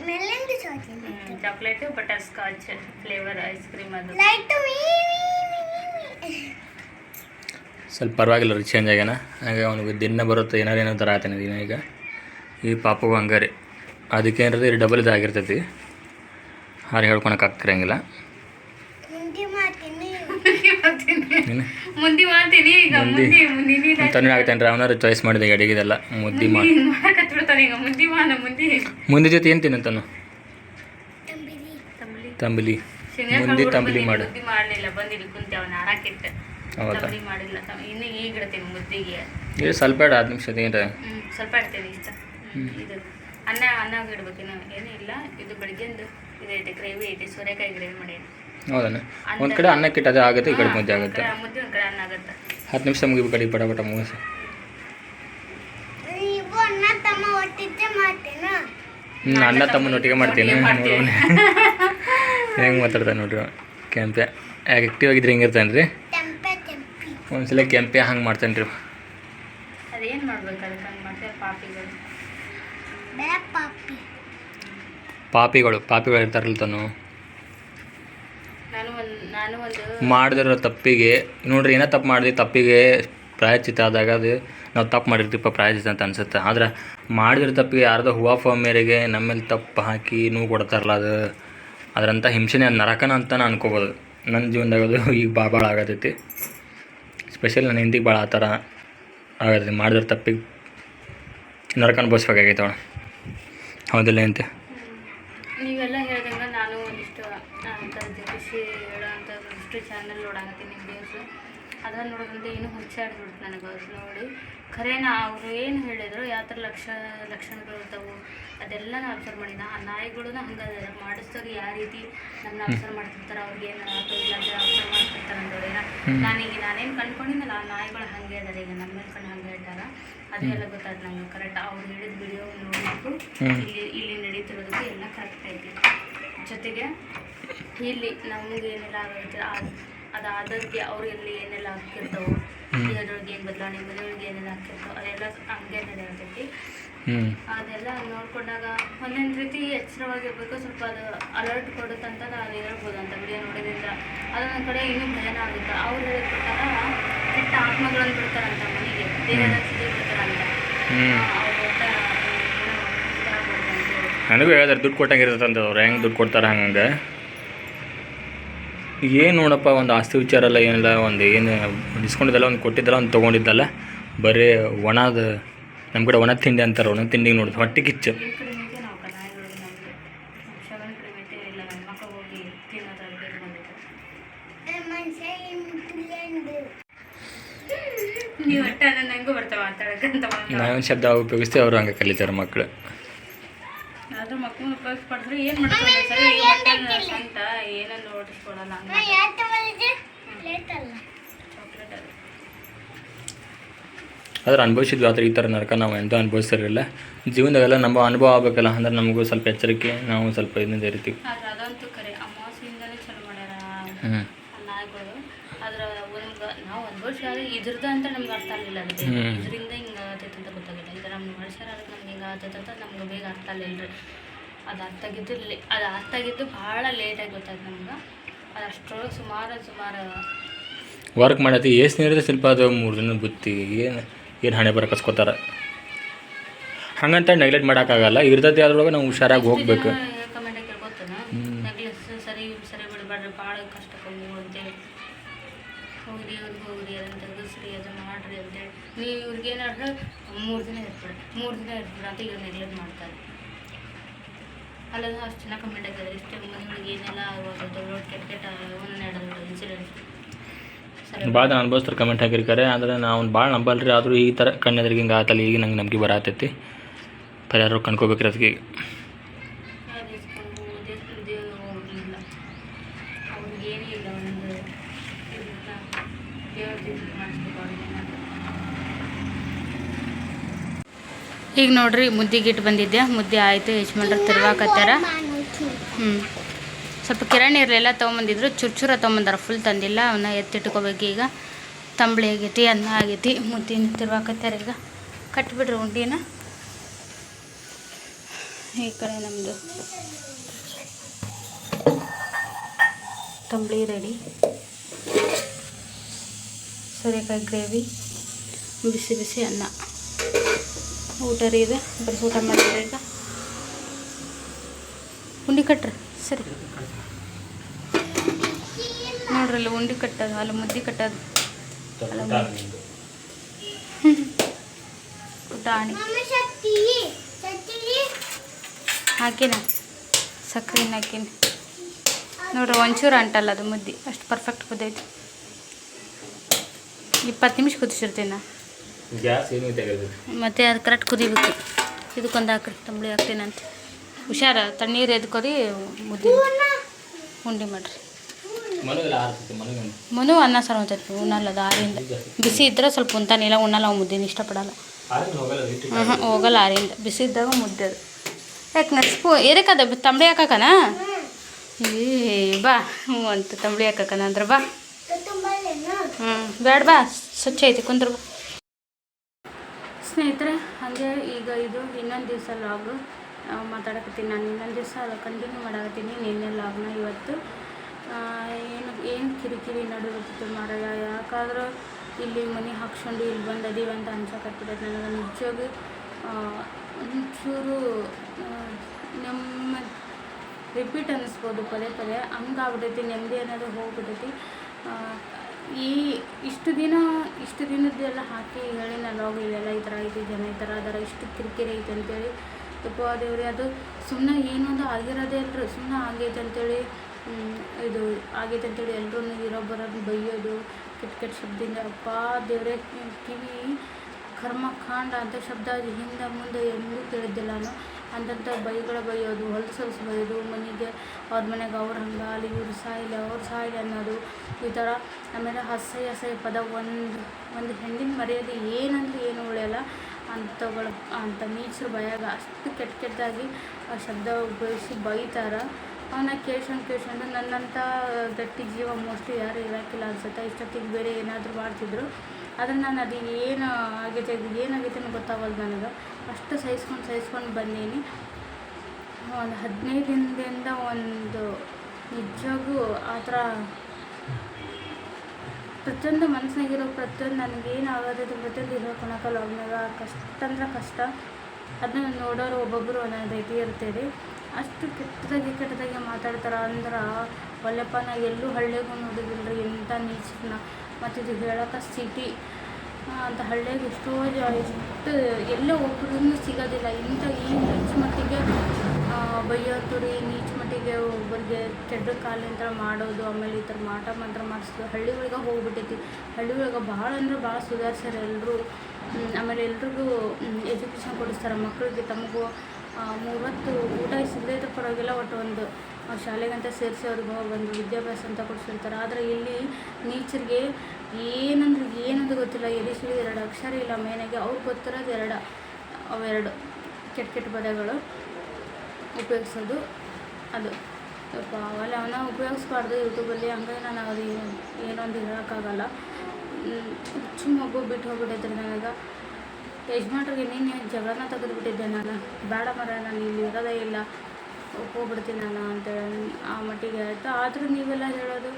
ಮೇಲಿಂದ chocolate chocolate butterscotch flavour ice cream ಅದು. ಲೈಟ್ ಸ್ವಲ್ಪ ಪರವಾಗಿಲ್ಲ ರೀ ಚೇಂಜ್ ಆಗ್ಯಾನ. ಹಾಗೆ ಅವ್ನಿಗೆ ದಿನ ಬರುತ್ತೆ ಏನಾರು ಏನೋ ಥರ ಆತನ ದಿನ ಈಗ. ಈ ಪಾಪಗೂ ಹಂಗೆ ಅದಕ್ಕೆ ಇಲ್ಲಿ ಡಬಲ್ ಇದಾಗಿರ್ತೈತಿ ಹಾರು ಹೇಳ್ಕೊಳಕ್ಕೆ ಆಗ್ತಿರಂಗಿಲ್ಲ. ಆಗ್ತಾನೆ ಅವನಾರು ಚಾಯ್ಸ್ ಮಾಡಿದೆ ಅಡಿಗೆದೆಲ್ಲ ಮುದ್ದಿ ಮಾಡಿ. ಮುಂದಿ ಜೊತೆ ಏನು ತಂಬಳಿ ತಂಬಲಿ. ಮುಂದಿ ತಂಬಲಿ ಮಾಡು. ಹೌದಾ? ಇದು ಸ್ವಲ್ಪ ಬೇಡ ಹತ್ತು ನಿಮಿಷ ಏನು ಸ್ವಲ್ಪ ಇಡ್ತೀನಿ ಇದು. ಅನ್ನ ಅನ್ನ ಇನ್ನು. ಏನೂ ಇಲ್ಲ ಇದು ಬೆಳಿಗ್ಗೆಂದು ಇದೈತೆ ಗ್ರೇವಿ ಐತೆ ಸೋರೆಕಾಯಿ ಗ್ರೇವಿ ಮಾಡಿ ಹೌದಣ್ಣ ಒಂದು ಕಡೆ ಅನ್ನಕ್ಕೆ ಇಟ್ಟು ಅದೇ ಆಗುತ್ತೆ ಈ ಕಡೆ ಮುದ್ದೆ ಆಗುತ್ತೆ. ಮುದ್ದೆ ಒಂದು ಕಡೆ ಅನ್ನ ಆಗುತ್ತೆ. ಹತ್ತು ನಿಮಿಷ ಮುಗಿಬೇಕು ಕಡೆ ಪಟ ಪಟ ಮುಗಿಸಿ ಹ್ಞೂ ಅಣ್ಣ ತಮ್ಮನೊಟ್ಟಿಗೆ ಮಾಡ್ತೀನಿ? ಒಟ್ಟಿಗೆ ಮಾಡ್ತೀನಿ. ಹೆಂಗೆ ಮಾತಾಡ್ತಾನೆ ನೋಡ್ರಿ. ಕೆಂಪೆ. ಯಾಕೆ ಆ್ಯಕ್ಟಿವ್ ಆಗಿದ್ರೆ ಹಿಂಗಿರ್ತಾನೆ ರೀ? ತೆಂಪೆ ತೆಂಪಿ ಒಂದ್ಸಲ ಕೆಂಪೆ ಹಂಗೆ ಮಾಡ್ತಾನೆ ರೀ. ಅದೇನು ಮಾಡ್ಬೇಕು ಅದಕ್ಕೆ ಹಂಗೆ ಮಾಡ್ತಾರೆ ಪಾಪಿಗಳು ಪಾಪಿಗಳು ಪಾಪಿಗಳು ಇರ್ತಾರಲ್ಲ ತಾನು ನಾನು ಒಂದು ಮಾಡಿದಿರೋ ತಪ್ಪಿಗೆ ನೋಡ್ರಿ ಏನೋ ತಪ್ಪು ಮಾಡಿದ್ವಿ ತಪ್ಪಿಗೆ ಪ್ರಾಯಚಿತ ಆದಾಗ ಅದು ನಾವು ತಪ್ಪು ಮಾಡಿರ್ತೀವಪ್ಪ ಪ್ರಾಯಚಿತ ಅಂತ ಅನ್ಸುತ್ತೆ. ಆದ್ರೆ ಮಾಡಿದಿರೋ ತಪ್ಪಿಗೆ ಯಾರ್ದೋ ಹೂವಾ ಫೋ ಮೇರೆಗೆ ನಮ್ಮಲ್ಲಿ ತಪ್ಪು ಹಾಕಿ ನೋವು ಕೊಡ್ತಾರಲ್ಲ ಅದು. ಅದರಂಥ ಹಿಂಸೆನೇ ಅದು ನರಕನ ಅಂತ ನಾನು ಅನ್ಕೋಬೋದು. ನನ್ನ ಜೀವನದಾಗ ಅದು ಈಗ ಭಾಳ ಭಾಳ ಆಗತೈತಿ. ಸ್ಪೆಷಲ್ ನನ್ನ ಹಿಂದಿಗೆ ಭಾಳ ಆ ಥರ ಆಗತ್ತೆ. ಮಾಡಿದ್ರೆ ತಪ್ಪಿಗೆ ನರಕ ಅನುಭವಿಸ್ಬೇಕಾಗೈತೆ ಅವಳು ಹೌದಿಲ್ಲ ಅಂತ ನೀವೆಲ್ಲ ಹೇಳ್ದಂಗೆ ನಾನು ಒಂದಿಷ್ಟು ಅಂತ ಖುಷಿ ಹೇಳೋಂಥ ಒಂದಿಷ್ಟು ಚಾನಲ್ ನೋಡಾಕತ್ತೀನಿ ವಿಡಿಯೋಸು ಅದನ್ನ ನೋಡಿದಂತೆ ಏನು ಹುಚ್ಚಾಡ್ಬಿಡ್ತು ನನಗೆ ಅದು ನೋಡಿ. ಖರೇನ ಅವರು ಏನು ಹೇಳಿದ್ರು ಯಾವ ಥರ ಲಕ್ಷ ಲಕ್ಷಣಗಳು ಇರ್ತಾವೆ ಅದೆಲ್ಲ ನಾನು ಅಬ್ಸರ್ವ್ ಮಾಡಿದ್ದೆ ಆ ನಾಯಿಗಳನ್ನ ಹಂಗೆ ಮಾಡಿಸ್ತವ್ರು ಯಾವ ರೀತಿ ನನ್ನ ಅಬ್ಸರ್ವ್ ಮಾಡ್ತಿರ್ತಾರೆ ಅವ್ರಿಗೆ ಏನು ಆಟೋ ಇಲ್ಲ ಅಂತ ಅಬ್ಸರ್ವ್ ಮಾಡ್ತಿರ್ತಾರೆ ಅಂದವ್ರೇನ ನಾನೀಗ ನಾನೇನು ಕಂಡ್ಕೊಂಡಿದ್ದಲ್ಲ ಆ ನಾಯಿಗಳು ಹಾಗೆ ಅದಾರೆ ಈಗ ನಮ್ಮ ಮೇಲೆ ಕಣ್ಣು ಹಂಗೆ ಅದು ಎಲ್ಲ ಗೊತ್ತಾಯ್ತು ನಂಗೆ. ಕರೆಕ್ಟ್ ಅವ್ರು ಹೇಳಿದ ವಿಡಿಯೋ ನೋಡಿಬಿಟ್ಟು ಇಲ್ಲಿ ಇಲ್ಲಿ ನಡೀತಿರೋದಕ್ಕೆ ಎಲ್ಲ ಕರೆಕ್ಟ್ ಐತಿ. ಜೊತೆಗೆ ಇಲ್ಲಿ ನಮಗೆ ಏನೆಲ್ಲ ಆಗೈತೆ ಅವರು ಅವ್ರು ಎಲ್ಲಿ ಏನೆಲ್ಲ ಹಾಕಿರ್ತಾವೆ ಇದರೊಳಗೆ ಏನು ಬದಲಾವಣೆ ಮನೆಯೊಳಗೆ ಏನೆಲ್ಲ ಹಾಕಿರ್ತಾವೆ ಅದೆಲ್ಲ ಹಂಗೆ ನಡೆಯತೈತಿ. ಅದೆಲ್ಲ ನೋಡ್ಕೊಂಡಾಗ ಒಂದೊಂದು ರೀತಿ ಎಚ್ಚರವಾಗಿರ್ಬೇಕು ಸ್ವಲ್ಪ ಅದು ಅಲರ್ಟ್ ಕೊಡುತ್ತಂತ ನಾನು ಹೇಳ್ಬೋದು. ಅಂತ ವಿಡಿಯೋ ನೋಡೋದ್ರಿಂದ ಅದೊಂದು ಕಡೆ ಇನ್ನೂ ಭಯನ ಆಗುತ್ತೆ. ಅವ್ರು ಹೇಳಿದ ಪ್ರಕಾರ ಕೆಟ್ಟ ಆತ್ಮಗಳನ್ನು ಬಿಡ್ತಾರಂತ ಮನೆಗೆ. ದೇಹದ ಸಿಗಿ ಬಿಡ್ತಾರಂತ. ನನಗೂ ಹೇಳಿದ್ರೆ ದುಡ್ಡು ಕೊಟ್ಟಂಗೆ ಇರ್ತಂತ ಅವ್ರು. ಹೆಂಗೆ ದುಡ್ಡು ಕೊಡ್ತಾರೆ ಹಂಗೆ ಏನು ನೋಡಪ್ಪ ಒಂದು ಆಸ್ತಿ ವಿಚಾರ ಎಲ್ಲ ಏನಿಲ್ಲ ಒಂದು ಏನು ಒಂದು ಇಸ್ಕೊಂಡಿದ್ದಲ್ಲ ಒಂದು ಕೊಟ್ಟಿದ್ದಲ್ಲ ಒಂದು ತೊಗೊಂಡಿದ್ದಲ್ಲ ಬರೀ ಒಣದ ನಮ್ಮ ಕಡೆ ಒಣ ತಿಂಡಿ ಅಂತಾರೆ ಒಣ ತಿಂಡಿ ನೋಡಿದ್ರು ಹೊಟ್ಟೆ ಕಿಚ್ಚು. ನಾವೇನು ಶಬ್ದ ಉಪಯೋಗಿಸ್ತೀವಿ ಅವರು ಹಂಗೆ ಕಲಿತಾರೆ ಮಕ್ಕಳು ಆದ್ರೂ ಮಕ್ಕಳು ಉಪಯೋಗಿಸ್ಬಾರ್ದ್ರೆ ಏನು ಮಾಡ್ತಾರೆ? ಸರಿ ಹೊಟ್ಟೆ ಅಂತ ಏನನ್ನು ಓಡಿಸ್ಕೊಡಲ್ಲ ನಾ ಹಂಗೆ ಯಾಕೆ ಬಲಿದೆ ಲೇಟ್ ಅಲ್ಲ. ಚಾಕ್ಲೇಟ್ ಅದು. ಆದ್ರೆ ಅನುಭವಿಸಿದ್ವಿ ಆದ್ರೆ ಈ ಥರ ನರಕ ನಾವು ಎಂತ ಅನುಭವಿಸಿರಲಿಲ್ಲ ಜೀವನದಾಗೆಲ್ಲ ನಮ್ಮ ಅನುಭವ ಆಗಬೇಕಲ್ಲ ಅಂದ್ರೆ ನಮಗೂ ಸ್ವಲ್ಪ ಎಚ್ಚರಿಕೆ ನಾವು ಸ್ವಲ್ಪ ಇದರಿಂದ ಇರ್ತೀವಿ ಆದ್ರೆ ಅದಂತೂ ಕರೆ ಅಮಾವಾಸ್ಯೆಯಿಂದಲೇ ಚಲೋ ಮಾಡ್ಯಾರ ನಾಯಿಗಳು ಆದ್ರೆ ನಾವು ಇದ್ರದ್ದು ಅಂತ ನಮ್ಗೆ ಅರ್ಥ ಆಗಲಿಲ್ಲ. ಇದರಿಂದ ಆಗತೈತೆ ಅಂತ ಗೊತ್ತಾಗಿಲ್ಲ ಇದು ನಮ್ಮ ಮನುಷ್ಯರ ಅದಕ್ಕೆ ನಮ್ಗೆ ಹಿಂಗೆ ಆಗ್ತೈತೆ ನಮ್ಗೆ ಬೇಗ ಅರ್ಥ ಆಗಲಿಲ್ಲ ರೀ. ಅದು ಅರ್ಥ ಆಗಿದ್ದು ಲೇ ಅದು ಅರ್ಥ ಆಗಿದ್ದು ಭಾಳ ಲೇಟಾಗಿ ಗೊತ್ತಾಯ್ತು ನಮ್ಗೆ. ಅದು ಅಷ್ಟರೊಳಗೆ ಸುಮಾರು ಸುಮಾರು ವರ್ಕ್ ಮಾಡತ್ತಿ ಎಷ್ಟು ನೀರಿದೆ ಸ್ವಲ್ಪ ಅದು ಮೂರು ದಿನ ಬುತ್ತಿ ಏನು ಏನು ಹಣೆ ಬರ ಕಸ್ಕೊತಾರೆ ಹಂಗಂತ ನೆಗ್ಲೆಕ್ಟ್ ಮಾಡೋಕ್ಕಾಗಲ್ಲ ಇರ್ತೈತಿ ಅದ್ರೊಳಗೆ ನಾವು ಹುಷಾರಾಗಿ ಹೋಗ್ಬೇಕು. ಕಮೆಂಟ್ ಸರಿ ಸರಿ ಬಿಡಬೇಡ್ರಿ ಭಾಳ ಕಷ್ಟಕ್ಕೆ ಅಂತ ಅಂತೇಳಿ. ಹೋಗ್ರಿ, ಇವ್ರಿಗೆ ಹೋಗ್ರಿ ಅದನ್ನು ತೆಗೆಸ್ರಿ ಅದು ಮಾಡ್ರಿ ಅಂತೇಳಿ ನೀವು ಇವ್ರಿಗೆ ಏನಾದ್ರೆ ಮೂರು ದಿನ ಇರ್ಬಿಡ್ರಿ ಮೂರು ದಿನ ಇರ್ಬಿಡ್ರಿ ಅಂತ ಇವ್ರು ನೆಗ್ಲೆಕ್ಟ್ ಮಾಡ್ತಾರೆ. ಅಲ್ಲದ ಅಷ್ಟು ಚೆನ್ನಾಗಿ ಕಮೆಂಟ್ ಆಗ್ತದೆ ಇಷ್ಟೇ ಮನೆಗಳಿಗೆ ಏನೆಲ್ಲ ಆಗೋದು ದೊಡ್ಡ ಕೆಟ್ಟ ಕೆಟ್ಟ ಒಂದೆರಡು ಇನ್ಸಿಡೆಂಟ್ ಭಾಳ ಜನ ಅನುಭವಿಸ್ತಾರೆ ಕಮೆಂಟ್ ಹಾಕಿರ್ತಾರೆ, ಆದರೆ ನಾವು ಭಾಳ ನಂಬಲ್ರಿ, ಆದರೂ ಈ ಥರ ಕಣ್ಣೆದ್ರಿಗೆ ಹಿಂಗೆ ಆತಲ್ಲ, ಈಗ ನಂಗೆ ನಂಬಿಕೆ ಬರತೈತಿ. ಪರಿಹಾರ ಕಣ್ಕೋಬೇಕ್ರಿ ಅದಕ್ಕೆ ಈಗ ಯಾರು ಇಸ್ಕೊಂಡು ದೇವ್ರ ದೇವ್ರು ಹೋಗಲಿಲ್ಲ ಅವ್ರಿಗೆ ಏನೂ ಇಲ್ಲ ಒಂದು ಇದನ್ನ ದೇವ್ರ ದಿನ ಮಾಡಿಸ್ಬೇಕು ಅವ್ರಿಗೆ ಈಗ ನೋಡ್ರಿ ಮುದ್ದಿಗಿಟ್ಟು ಬಂದಿದ್ದೆ. ಮುದ್ದೆ ಆಯಿತು, ಯಜಮಾನ್ರು ತಿರ್ವಾಕತ್ತಾರ ಹ್ಞೂ ಸ್ವಲ್ಪ ಕಿರಾಣಿ ಇರಲಿಲ್ಲ, ತೊಗೊಂಬಂದಿದ್ರು. ಚುರ್ಚುರ ತೊಗೊಂಬಂದಾರ ಫುಲ್ ತಂದಿಲ್ಲ. ಅವನ್ನ ಎತ್ತಿಟ್ಕೋಬೇಕು ಈಗ. ತಂಬಳಿ ಆಗೈತಿ, ಅನ್ನ ಆಗೈತಿ, ಮುದ್ದಿನ ತಿರ್ವಾಕತ್ತಾರ ಈಗ. ಕಟ್ಬಿಡ್ರಿ ಉಂಡಿನ. ಈ ಕಡೆ ನಮ್ಮದು ತಂಬಳಿ ರೆಡಿ ಸೋರೆಕಾಯಿ ಗ್ರೇವಿ ಬಿಸಿ ಬಿಸಿ ಅನ್ನ. ಊಟ ರೀ ಇದು. ಬರೀ ಊಟ ಮಾಡಿದ್ರೆ ಈಗ. ಉಂಡಿ ಕಟ್ರಿ. ಸರಿ. ನೋಡ್ರಿ ಅಲ್ಲಿ ಉಂಡಿ ಕಟ್ಟೋದು, ಅಲ್ಲಿ ಮುದ್ದೆ ಕಟ್ಟೋದು. ಪುಟಾಣಿ ಹಾಕಿನ? ಸಕ್ಕರೆನ ಹಾಕಿನಿ. ನೋಡ್ರಿ, ಒಂಚೂರು ಅಂಟಲ್ಲ ಅದು ಮುದ್ದೆ. ಅಷ್ಟು ಪರ್ಫೆಕ್ಟ್ ಕುದೈತಿ ಇಪ್ಪತ್ತು ನಿಮಿಷ ಕುದಿಸಿರ್ತೀನಿ ನಾ ಗ್ಯಾಸ್ ಏನು ಮತ್ತೆ ಅದು ಕರೆಕ್ಟ್ ಕುದಿಬೇಕು. ಇದಕ್ಕೊಂದು ಹಾಕ್ರಿ ತಂಬಳಿ ಹಾಕ್ತೀನಂತ ಹುಷಾರ ತಣ್ಣೀರು ಎದ್ಕೊರಿ ಮುದ್ದೆ ಉಂಡೆ ಮಾಡ್ರಿ. ಮನು ಅನ್ನ ಸಾರು ಅಂತೈತಿ ಉಣ್ಣಲ್ಲ ಅದು ಆರಿಂದ. ಬಿಸಿ ಇದ್ರೆ ಸ್ವಲ್ಪ ಉಂತಾನಿಲ್ಲ ಉಣ್ಣಲ್ಲ ಅವು ಮುದ್ದೆ ಇಷ್ಟಪಡಲ್ಲ. ಹಾಂ ಹೋಗಲ್ಲ ಆರಿಂದ. ಬಿಸಿ ಇದ್ದಾಗ ಮುದ್ದೆ ಅದು. ಯಾಕೆ ನಸ್ಪು ಏರಕ್ಕದ ತಂಬಳಿ ಹಾಕಕನ? ಏ ಬಾ ಹ್ಞೂ ಅಂತ ತಂಬಳಿ ಹಾಕಕನ ಅಂದ್ರೆ ಬಾ. ಹ್ಞೂ ಬೇಡ ಬಾ ಸ್ವಚ್ಛ ಐತಿ ಕುಂದ್ರ ಬಾ ಸ್ನೇಹಿತರೆ, ಹಾಗೆ ಈಗ ಇದು ಇನ್ನೊಂದು ದಿವಸ ಲಾಗು ಮಾತಾಡಕತ್ತೀನಿ ನಾನು. ಇನ್ನೊಂದು ದಿವಸ ಕಂಟಿನ್ಯೂ ಮಾಡಾಕತ್ತೀನಿ. ನಿನ್ನೆ ಲಾಗ್ನ ಇವತ್ತು. ಏನು ಏನು ಕಿರಿಕಿರಿ ನಡುತ್ತಿತ್ತು ಮಾರಾಯ? ಯಾಕಾದ್ರೂ ಇಲ್ಲಿ ಮನೆ ಹಾಕ್ಸ್ಕೊಂಡು ಇಲ್ಲಿ ಬಂದು ಅದೀವಿ ಅಂತ ಅನ್ಸಕತ್ತಿದೆ. ನನಗೆ ನಿಜವಾಗ ಒಂಚೂರು ನಮ್ಮ ರಿಪೀಟ್ ಅನ್ನಿಸ್ಬೋದು ಪದೇ ಪದೇ. ಹಂಗಾಗ್ಬಿಟ್ಟೈತಿ ನೆಮ್ಮದಿ ಅನ್ನೋದು ಹೋಗ್ಬಿಟ್ಟೈತಿ ಈ ಇಷ್ಟು ದಿನ, ಇಷ್ಟು ದಿನದ್ದೆಲ್ಲ ಹಾಕಿ ಹೇಳಿ ನಾನು ಲಾಗ್ ಇಲ್ಲೆಲ್ಲ ಈ ಥರ ಐತಿ, ಜನ ಈ ಥರ ಅದರ, ಇಷ್ಟು ಕಿರಿಕಿರಿ ಐತೆ ಅಂತೇಳಿ. ಯಪ್ಪ ದೇವ್ರಿ, ಅದು ಸುಮ್ಮನೆ ಏನೊಂದು ಆಗಿರೋದೇ ಅಲ್ರಿ ಸುಮ್ಮನೆ ಆಗೈತೆ ಅಂತೇಳಿ ಇದು ಆಗೈತೆ ಅಂತೇಳಿ ಎಲ್ಲರೂ ಇರೋ ಬರೋದು ಬೈಯೋದು, ಕೆಟ್ಟ ಕೆಟ್ಟ ಶಬ್ದಿಂದ. ಅಪ್ಪ ದೇವರೇ, ಕಿವಿ ಕರ್ಮಕಾಂಡ ಅಂತ ಶಬ್ದ ಹಿಂದೆ ಮುಂದೆ ಎಲ್ಲೂ ತಿಳಿದಿಲ್ಲ ನಾನು. ಅಂತಂಥ ಬೈಗಳ ಬೈಯೋದು ಹೊಲಸಲ್ಸ್ ಬೈಯೋದು, ಮನೆಗೆ, ಅವ್ರ ಮನೆಗೆ ಅವ್ರು ಹಂಗೆ, ಅಲ್ಲಿ ಇವ್ರು ಸಾಯಿಲ್ಲ, ಅವ್ರು ಸಾಯಿಲ್ಲ ಅನ್ನೋದು ಈ ಥರ ಆಮೇಲೆ ಅಸಹ್ಯ ಅಸಹ್ಯ ಪದ ಒಂದು ಒಂದು ಹೆಣ್ಣಿನ ಮರ್ಯಾದೆ ಏನಂದ್ರೆ ಏನು ಉಳಿಯಲ್ಲ ಅಂಥಗಳು ಅಂಥ ನೀಚರು ಭಯಾಗ ಅಷ್ಟು ಕೆಟ್ಟ ಕೆಟ್ಟದಾಗಿ ಆ ಶಬ್ದ ಉಪಯೋಗಿಸಿ ಬೈತಾರೆ. ಅವನ್ನ ಕೇಳ್ಕೊಂಡು ಕೇಳ್ಕೊಂಡು ನನ್ನಂಥ ಗಟ್ಟಿ ಜೀವ ಮೋಸ್ಟ್ಲಿ ಯಾರು ಇರೋಕ್ಕಿಲ್ಲ ಅನ್ಸುತ್ತೆ. ಇಷ್ಟೊತ್ತಿಗೆ ಬೇರೆ ಏನಾದರೂ ಮಾಡ್ತಿದ್ರು. ಆದರೆ ನಾನು ಅದು ಏನು ಆಗೈತೆ, ಅದು ಏನಾಗೈತೆ ಅನ್ನೋ ಗೊತ್ತಾಗಲ್ಲ ನನಗೆ. ಅಷ್ಟು ಸಹಿಸ್ಕೊಂಡು ಸಹಿಸ್ಕೊಂಡು ಬಂದೀನಿ. ಒಂದು ಹದಿನೈದು ದಿನದಿಂದ ಒಂದು ನಿಜವಾಗೂ ಆ ಥರ ಪ್ರತಿಯೊಂದು ಮನಸ್ಸಿನಾಗಿರೋ ಪ್ರತಿಯೊಂದು ನನಗೇನು ಆಗೋದೈತೆ ಪ್ರತಿಯೊಂದು ಹೇಳ್ಕೊಳಕಲ್ಲ ಅವ್ನಾಗ ಕಷ್ಟ ಅಂದ್ರೆ ಕಷ್ಟ, ಅದನ್ನ ನೋಡೋರು ಒಬ್ಬೊಬ್ಬರು ಒಂದೊಂದು ರೀತಿ ಇರ್ತೀರಿ. ಅಷ್ಟು ಕೆಟ್ಟದಾಗಿ ಕೆಟ್ಟದಾಗಿ ಮಾತಾಡ್ತಾರೆ ಅಂದ್ರೆ, ಒಳ್ಳೆಪ್ಪ, ನಾ ಎಲ್ಲೂ ಹಳ್ಳಿಗೂ ನೋಡಿದಿಲ್ಲ ಎಂಥ ನೀಚನ್ನ ಮತ್ತು ಇದು ಹೇಳೋಕೆ ಸಿಟಿ ಅಂತ ಹಳ್ಳಿಯಾಗ ಎಷ್ಟೋ ಎಷ್ಟು ಎಲ್ಲೇ ಒಬ್ಬರೂ ಸಿಗೋದಿಲ್ಲ. ಇಂಥ ಈ ನೀಚ ಮಟ್ಟಿಗೆ ಬಯ್ಯೋತುರಿ ಬೈಯೋದು ರೀ ನೀಚ ಮಟ್ಟಿಗೆ ಒಬ್ಬರಿಗೆ ಕೆಡ್ಡ ಕಾಲಿಂದ ಮಾಡೋದು, ಆಮೇಲೆ ಈ ಥರ ಮಾಟ ಮಂತ್ರ ಮಾಡಿಸೋದು, ಹಳ್ಳಿ ಒಳಗೆ ಹೋಗ್ಬಿಟ್ಟೈತಿ. ಹಳ್ಳಿ ಒಳಗೆ ಭಾಳ ಅಂದ್ರೆ ಭಾಳ ಸುಧಾರಿಸ್ಯಾರ ಎಲ್ಲರೂ ಆಮೇಲೆ ಎಲ್ರಿಗೂ ಎಜುಕೇಷನ್ ಕೊಡಿಸ್ತಾರೆ ಮಕ್ಕಳಿಗೆ ತಮಗೂ ಮೂವತ್ತು ಊಟ ಸಿಗದೇ ಪರವಾಗಿಲ್ಲ ಒಟ್ಟು ಒಂದು ಶಾಲೆಗಂತ ಸೇರಿಸಿ ಅವ್ರಿಗೆ ಒಂದು ವಿದ್ಯಾಭ್ಯಾಸ ಅಂತ ಕೊಡಿಸಿರ್ತಾರೆ. ಆದರೆ ಇಲ್ಲಿ ನೀಚರಿಗೆ ಏನಂದ್ರೆ ಏನಂತ ಗೊತ್ತಿಲ್ಲ. ಎದೆ ಸಿಡಿ ಎರಡು ಅಕ್ಷರ ಇಲ್ಲ, ಮೇನಾಗಿ ಅವ್ರಿಗೆ ಗೊತ್ತಿರೋದು ಎರಡು. ಅವೆರಡು ಕೆಟ್ಟ ಕೆಟ್ಟ ಪದಗಳು ಉಪಯೋಗಿಸೋದು ಅದು. ಸ್ವಲ್ಪ ಅವೆಲ್ಲ ಅವನ್ನ ಉಪಯೋಗಿಸ್ಬಾರ್ದು ಯೂಟ್ಯೂಬಲ್ಲಿ ಹಂಗಾಗಿ ನಾನು ಅದು ಏನು- ಏನೊಂದು ಹೇಳೋಕ್ಕಾಗಲ್ಲ. ಸುಮ್ಮ ಮಗು ಬಿಟ್ಟು ಹೋಗ್ಬಿಟ್ಟೈತ್ರಿ ನನಗೆ. ಯಜಮಾನ್ರಿಗೆ ನೀನು ಜಗಳನ ತೆಗೆದುಬಿಟ್ಟಿದ್ದೆ ನಾನು. ಬೇಡ ಮರ ನಾನು ಇಲ್ಲಿ ಇರೋದೇ ಇಲ್ಲ. ಹೋಗ್ಬಿಡ್ತೀನಿ ನಾನು ಅಂತೇಳಿ ಆ ಮಟ್ಟಿಗೆ ಆಯಿತು. ಆದರೂ ನೀವೆಲ್ಲ ಹೇಳೋದು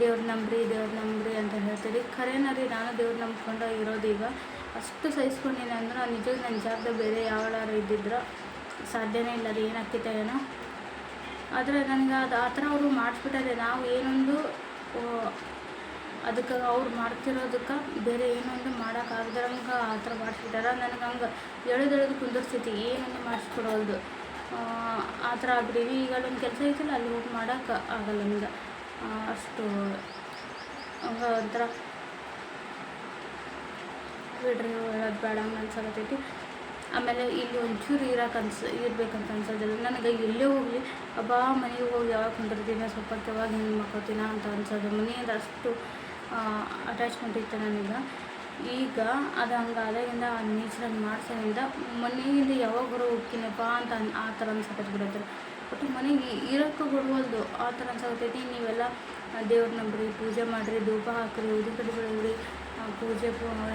ದೇವ್ರ ನಂಬ್ರಿ ದೇವ್ರ ನಂಬ್ರಿ ಅಂತ ಹೇಳ್ತೀರಿ. ಖರೇನ ರೀ ನಾನು ದೇವ್ರ ನಂಬ್ಕೊಂಡು ಇರೋದೀಗ ಅಷ್ಟು ಸಹಿಸ್ಕೊಂಡಿನಿ ಅಂದ್ರೆ ನಿಜವಾಗಿ ನನ್ನ ಜಾಗದಾಗ ಬೇರೆ ಯಾವಳಾರು ಇದ್ದಿದ್ರೆ ಸಾಧ್ಯನೇ ಇಲ್ಲ ಅದು ಏನಾಗ್ತಿತ್ತು ಏನೋ. ಆದರೆ ನನಗೆ ಅದು ಆ ಥರ ಅವರು ಮಾಡಿಸ್ಬಿಟ್ಟಾರೆ. ನಾವು ಏನೊಂದು ಅದಕ್ಕೆ ಅವ್ರು ಮಾಡ್ತಿರೋದಕ್ಕೆ ಬೇರೆ ಏನೊಂದು ಮಾಡೋಕ್ಕಾಗ್ದಾರಂಗೆ ಆ ಥರ ಮಾಡಿಸ್ಬಿಟ್ಟಾರ. ನನಗೆ ಹಂಗೆ ಎಳೆದೆಳೆದು ಎಳೆದು ಕುಂದಿರ್ಸ್ತೈತಿ. ಏನೊಂದು ಮಾಡಿಸ್ಕೊಡೋದು ಆ ಥರ ಆಗ್ಬಿಟ್ಟಿವಿ ಈಗ ಅಲ್ಲೊಂದು ಕೆಲಸ ಐತಲ್ಲ, ಅಲ್ಲಿ ಹೋಗಿ ಮಾಡೋಕೆ ಆಗಲ್ಲ ನಮ್ಗೆ. ಅಷ್ಟು ಹಂಗೆ ಒಂಥರ ಬಿಡ್ರಿ, ಹೇಳೋದು ಬೇಡ ಅನ್ಸಕತ್ತೈತಿ. ಆಮೇಲೆ ಇಲ್ಲಿ ಒಂಚೂರು ಇರೋಕೆ ಅನ್ಸ, ಇರ್ಬೇಕಂತ ಅನ್ಸೋದಿಲ್ಲ. ನನಗೆ ಎಲ್ಲೇ ಹೋಗಲಿ, ಅಬ್ಬಾ, ಮನೆಗೆ ಹೋಗಿ ಯಾವಾಗ ಕುಂದಿರ್ತೀನಿ ಸ್ವಲ್ಪ ಯಾವಾಗ ಹಿಂಗೆ ಮಕ್ಕೋತೀನ ಅಂತ ಅನ್ಸೋದು. ಮನೆಯಿಂದ ಅಷ್ಟು ಅಟ್ಯಾಚ್ಮೆಂಟ್ ಇತ್ತು ನನಗೆ. ಈಗ ಅದು ಹಂಗೆ ಆದಾಗಿಂದ ಆ ನೇಚರ್ ಹಂಗೆ ಮಾಡ್ಸೋದ್ರಿಂದ ಮನೆಯಿಂದ ಯಾವಾಗ ಉಕ್ಕಿನಪ್ಪ ಅಂತ ಆ ಥರ ಅನ್ಸಕತ್ ಬಿಡತ್ತೆ ಬಟ್ ಮನೆಗೆ ಇರೋಕ್ಕೂ ಬಿಡ್ಬೋದು ಆ ಥರ ಅನ್ಸಕತ್ತೈತಿ. ನೀವೆಲ್ಲ ದೇವ್ರ ನಂಬ್ರಿ, ಪೂಜೆ ಮಾಡಿರಿ, ಧೂಪ ಹಾಕ್ರಿ ಉದಿ ಕಡ್ಡಿ ಬೆಳಗ್ರಿ ಪೂಜೆ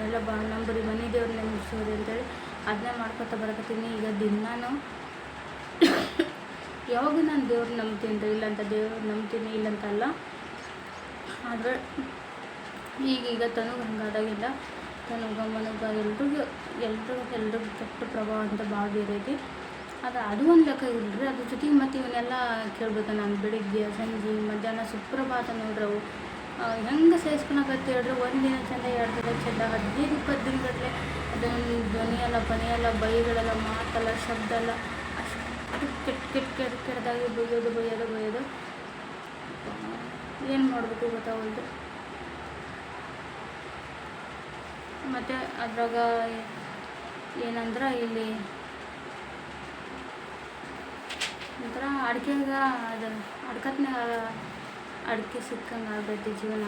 ಎಲ್ಲ ಬಾ ನಂಬ್ರಿ ಮನೆ ದೇವ್ರ ನಂಬಿಸೋರಿ ಅಂತೇಳಿ ಅದನ್ನೇ ಮಾಡ್ಕೊತ ಬರಕತ್ತೀನಿ. ಈಗ ದಿನಾನು ಯಾವಾಗ ನಾನು ದೇವ್ರ ನಂಬ್ತೀನಿ ರೀ ಇಲ್ಲಂತ ದೇವ್ರ ನಂಬ್ತೀನಿ ಇಲ್ಲಂತಲ್ಲ ಆದರೆ ಈಗೀಗ ತನಗೆ ಹಂಗಾದಾಗೆಲ್ಲ ತನಗ ಮನಗ ಎಲ್ರಿಗೂ ಎಲ್ರಿಗೂ ಎಲ್ರಿಗೂ ಕೆಟ್ಟ ಪ್ರಭಾವ ಅಂತ ಭಾಳ ಬೀರೈತಿ ಅದು ಅದು ಒಂದು ಲೆಕ್ಕ ಇಲ್ರಿ, ಅದ್ರ ಜೊತೆಗೆ ಮತ್ತು ಇವನ್ನೆಲ್ಲ ಕೇಳ್ಬೇಕು ನಾನು ಬೆಳಿಗ್ಗೆ, ಸಂಜೆ, ಮಧ್ಯಾಹ್ನ ಸುಪ್ರಭಾತ ನೋಡ್ರಿ ಅವು. ಹೆಂಗೆ ಸೇರಿಸ್ಕೊಳಕತ್ತೆ ಹೇಳ್ರಿ ಒಂದಿನ ಚಂದ, ಎರಡು ದಿನ ಚಂದ, ಹದಿನೈದು, ಇಪ್ಪತ್ತು ದಿನಗಟ್ಟಲೆ ಅದೊಂದು ಧ್ವನಿ ಎಲ್ಲ ಪನಿ ಎಲ್ಲ ಬೈಗಳೆಲ್ಲ, ಮಾತಲ್ಲ ಶಬ್ದ ಎಲ್ಲ ಅಷ್ಟು ಕೆಟ್ಟ ಕೆಟ್ಟ ಕೆಟ್ಟ ಕೆಟ್ಟದಾಗಿ ಬೈಯೋದು ಬೈಯೋದು ಬೈಯೋದು ಏನು ಮಾಡಬೇಕು ಗೊತ್ತಾಗಲ್ದು ಮತ್ತು ಅದ್ರಾಗ ಏನಂದ್ರೆ ಇಲ್ಲಿ ಒಂಥರ ಅಡಿಕೆಗ ಅದು ಅಡ್ಕತ್ನಾಗ ಅಡಿಕೆ ಸಿಕ್ಕಂಗೆ ಆಗ್ತೈತಿ ಜೀವನ.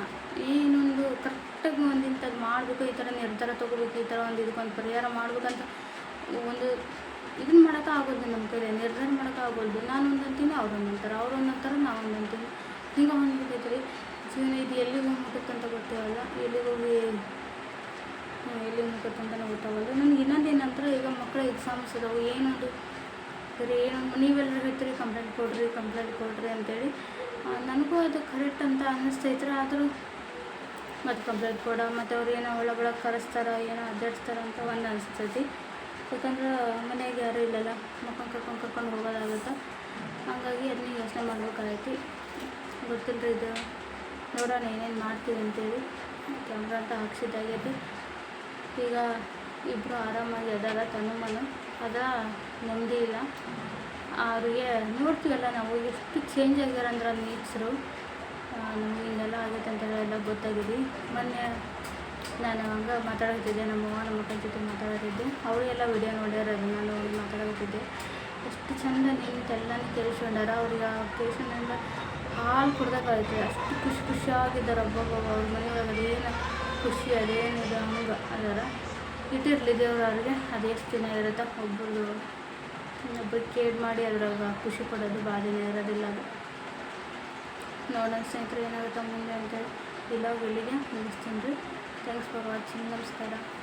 ಏನೊಂದು ಕರೆಕ್ಟಾಗಿ ಒಂದು ಇಂಥದ್ದು ಮಾಡಬೇಕು, ಈ ಥರ ನಿರ್ಧಾರ ತೊಗೋಬೇಕು, ಈ ಥರ ಒಂದು ಇದಕ್ಕೊಂದು ಪರಿಹಾರ ಮಾಡ್ಬೇಕಂತ ಒಂದು ಇದನ್ನ ಮಾಡೋಕೆ ಆಗೋದು ನಮ್ಮ ಕೈಲಿ, ನಿರ್ಧಾರ ಮಾಡೋಕೆ ಆಗೋದು. ನಾನು ಒಂದು ಅಂತೀನಿ, ಅವ್ರು ಒಂದು ಅಂತಾರೆ. ಅವ್ರು ಒಂದು ಅಂತಾರೆ, ನಾವು ಒಂದು ಅಂತೀನಿ ಹಿಂಗೆ ಹೊಂದ್ಬಿಟ್ಟೈತೆ ರೀ ಜೀವನ ಇದು ಎಲ್ಲಿಗೆ ಹೋಗ್ಬಿಟ್ಟಂತ ಗೊತ್ತಿರಲ್ಲ ಎಲ್ಲಿಗೆ ಹೋಗಿ ಎಲ್ಲಿಗೆ ಹೋಗ್ಬೇಕಂತನೂ ಗೊತ್ತಾಗಲ್ಲ ನನಗೆ ಇನ್ನೊಂದು ಏನಂದ್ರೆ ಈಗ ಮಕ್ಕಳ ಎಕ್ಸಾಮ್ಸ್ ಇದಾವೆ, ಏನೊಂದು? ಸರಿ ಏನು ನೀವೆಲ್ಲರೂ ಹೇಳ್ತೀರಿ ಕಂಪ್ಲೇಂಟ್ ಕೊಡ್ರಿ ಕಂಪ್ಲೇಂಟ್ ಕೊಡ್ರಿ ಅಂತೇಳಿ. ನನಗೂ ಅದು ಕರೆಕ್ಟ್ ಅಂತ ಅನ್ನಿಸ್ತೈತ್ರಿ ಆದರೂ ಮತ್ತು ಕಂಪ್ಲೇಂಟ್ ಕೊಡ, ಮತ್ತು ಅವ್ರು ಏನೋ ಒಳ ಒಳಗೆ ಕರೆಸ್ತಾರ, ಏನೋ ಅಡ್ಡಾಡ್ಸ್ತಾರ ಅಂತ ಒಂದು ಅನಿಸ್ತೈತಿ. ಯಾಕಂದ್ರೆ ಮನೆಗೆ ಯಾರೂ ಇಲ್ಲಲ್ಲ ಮಕ್ಕಳು ಕರ್ಕೊಂಡು ಕರ್ಕೊಂಡು ಹೋಗೋದಾಗುತ್ತೆ. ಹಾಗಾಗಿ ಅದನ್ನ ಯೋಚನೆ ಮಾಡ್ಬೇಕಾಗೈತಿ. ಗೊತ್ತಿಲ್ಲ ರೀ ಇದು. ನೋಡೋಣ ಏನೇನು ಮಾಡ್ತೀವಿ ಅಂತೇಳಿ. ಕ್ಯಾಮ್ರಾ ಅಂತ ಹಾಕ್ಸಿದ್ದಾಗೈತಿ. ಈಗ ಇಬ್ಬರು ಆರಾಮಾಗಿ ಅದಾರ ತನು ಮನು ಅದ ನೆಮ್ಮದಿ ಇಲ್ಲ. ಅವ್ರಿಗೆ ನೋಡ್ತೀವಲ್ಲ ನಾವು, ಎಷ್ಟು ಚೇಂಜ್ ಆಗ್ಯಾರ ಅಂದ್ರೆ ನೀಚರು ನಮಗೆ ಹಿಂಗೆಲ್ಲ ಆಗೈತೆ ಅಂತ ಎಲ್ಲ ಗೊತ್ತಾಗಿದೆ. ಮೊನ್ನೆ ನಾನು ಹಂಗೆ ಮಾತಾಡ್ತಿದ್ದೆ, ನಮ್ಮ ಅವ್ವ ನಮ್ಮ ಅಕ್ಕನ ಜೊತೆ ಮಾತಾಡ್ತಿದ್ದೆ ಅವರು ಎಲ್ಲ ವಿಡಿಯೋ ನೋಡ್ಯಾರ, ಅದನ್ನ ನೋಡಿ ಮಾತಾಡಕತ್ತಿದ್ದೆ ಎಷ್ಟು ಚಂದ ನಿಂತು ಎಲ್ಲ ಕೇಳಿಸ್ಕೊಂಡಾರ. ಅವ್ರಿಗೆ ಆ ಕೇಳಿಸ್ಕೊಂಡ್ರಿಂದ ಹಾಲು ಕುಡ್ದಾಗೈತೆ ಅಷ್ಟು ಖುಷಿ ಖುಷಿಯಾಗಿದ್ದಾರೆ ಒಬ್ಬೊಬ್ಬ ಅವ್ರ ಮನೆಯೊಳಗಡೆ ಅದೇನು ಖುಷಿ ಅದೇನಿದೆ ಹಂಗೆ ಅದರ ಇಟ್ಟಿರಲಿ ದೇವ್ರು ಅವ್ರಿಗೆ. ಎಷ್ಟು ದಿನ ಇರುತ್ತೆ ಒಬ್ಬರು ಇನ್ನೊಬ್ಬರು ಕೇರ್ ಮಾಡಿ ಅದ್ರಾಗ ಖುಷಿ ಪಡೋದು ದಿನ ಇರೋದಿಲ್ಲ ಅದು. ನೋಡೋಣ ಸ್ನೇಹಿತರು, ಏನಾಗುತ್ತೆ ಮುಂದೆ ಅಂತೇಳಿ. ಇಲ್ಲ ಇಲ್ಲಿಗೆ ಮುಗಿಸ್ತೀನಿ ರೀ. ಥ್ಯಾಂಕ್ಸ್ ಫಾರ್ ವಾಚಿಂಗ್ ನಮಸ್ಕಾರ.